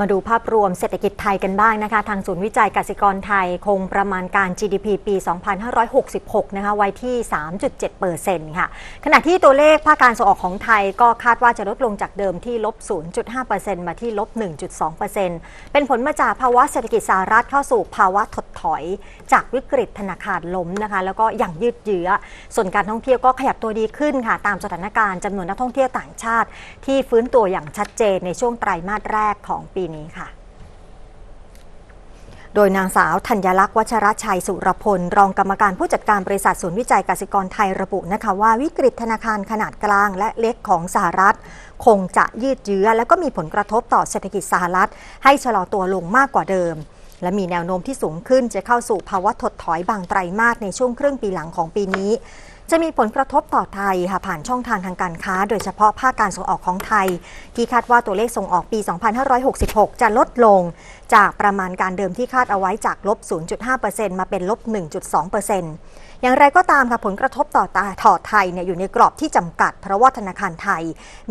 มาดูภาพรวมเศรษฐกิจไทยกันบ้างนะคะ ทางศูนย์วิจัยกสิกรไทยคงประมาณการ GDP ปี 2566 นะคะ ไว้ที่ 3.7%ค่ะ ขณะที่ตัวเลขภาคการส่งออกของไทยก็คาดว่าจะลดลงจากเดิมที่ลบ 0.5%มาที่ลบ 1.2%เป็นผลมาจากภาวะเศรษฐกิจสหรัฐเข้าสู่ภาวะถดถอย จากวิกฤตธนาคารล้มนะคะ แล้วก็อย่างยืดเยื้อ ส่วนการท่องเที่ยวก็ขยับตัวดีขึ้นค่ะ ตามสถานการณ์จำนวนนักท่องเที่ยวต่างชาติ ที่ฟื้นตัวอย่างชัดเจนในช่วงไตรมาสแรกของปีนี้ค่ะโดยนางสาวธัญลักษณ์วัชรชัยสุรพล รองกรรมการผู้จัดการบริษัทศูนย์วิจัยกสิกรไทยระบุนะคะว่าวิกฤตธนาคารขนาดกลางและเล็กของสหรัฐ คงจะยืดเยื้อ และก็มีผลกระทบต่อเศรษฐกิจสหรัฐ ให้ชะลอตัวลงมากกว่าเดิม และมีแนวโน้มที่สูงขึ้นจะเข้าสู่ภาวะถดถอยบางไตรมาสในช่วงครึ่งปีหลังของปีนี้ จะมีผลกระทบต่อไทยค่ะผ่านช่องทางทางการค้า โดยเฉพาะภาคการส่งออกของไทย ที่คาดว่าตัวเลขส่งออกปี 2566 จะลดลง จากประมาณการเดิมที่คาดเอาไว้จากลบ 0.5%มาเป็นลบ 1.2%อย่างไรก็ตามค่ะผลกระทบต่อตาถอดไทยเนี่ยอยู่ในกรอบที่จำกัด เพราะว่าธนาคารไทย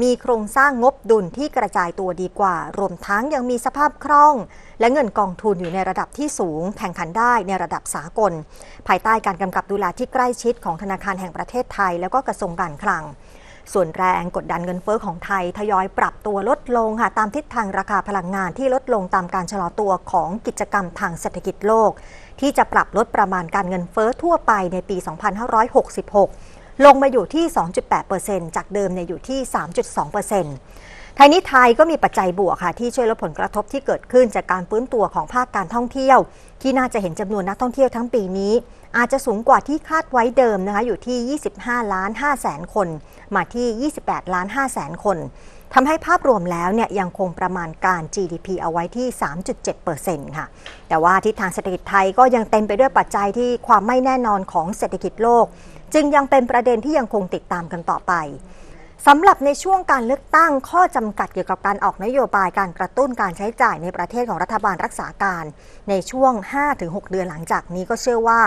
มีโครงสร้างงบดุลที่กระจายตัวดีกว่า รวมทั้งยังมีสภาพคล่อง และเงินกองทุนอยู่ในระดับที่สูง แข่งขันได้ในระดับสากล ภายใต้การกำกับดูแลที่ใกล้ชิดของธนาคารแห่งประเทศไทย แล้วก็กระทรวงการคลัง ส่วนแรงกดดันเงินเฟอ้อของไทยทยอยปรับตัวลดลงค่ะตามทิศทางราคาพลังงานที่ลดลงตามการชะลอตัวของกิจกรรมทางเศรษฐกิจโลก ที่จะปรับลดประมาณการเงินเฟอ้อทั่วไปในปี 2566 ลงมาอยู่ที่ 2.8%จากเดิมเนี่ยอยู่ที่ 3.2% ทยนี้ไทยก็มีปัจจัยบวกค่ะที่ช่วยลดผลกระทบที่เกิดขึ้นจากการฟื้นตัวของภาคการท่องเที่ยว ที่น่าจะเห็นจำนวนนักท่องเที่ยวทั้งปีนี้ อาจจะสูงกว่าที่คาดไว้เดิมนะคะอยู่ที่ 25 ล้าน5แสนคน มาที่ 28 ล้าน5แสนคนทำให้ภาพรวมแล้วเนี่ยยังคงประมาณการ GDP เอาไว้ที่ 3.7%ค่ะ แต่ว่าทิศทางเศรษฐกิจไทยก็ยังเต็มไปด้วยปัจจัยที่ความไม่แน่นอนของเศรษฐกิจโลก จึงยังเป็นประเด็นที่ยังคงติดตามกันต่อไป สำหรับในช่วงการเลือกตั้งข้อจำกัดเกี่ยวกับการออกนโยบายการกระตุ้นการใช้จ่ายในประเทศของรัฐบาลรักษาการ ในช่วง 5-6 เดือนหลังจากนี้ก็เชื่อว่า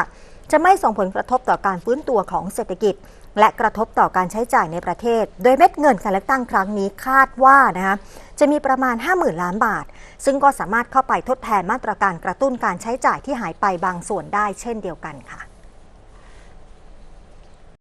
จะไม่ส่งผลกระทบต่อการฟื้นตัวของเศรษฐกิจ และกระทบต่อการใช้จ่ายในประเทศ โดยเม็ดเงินการเลือกตั้งครั้งนี้คาดว่านะคะจะมีประมาณ 50,000 ล้านบาท ซึ่งก็สามารถเข้าไปทดแทนมาตรการกระตุ้นการใช้จ่ายที่หายไปบางส่วนได้เช่นเดียวกันค่ะ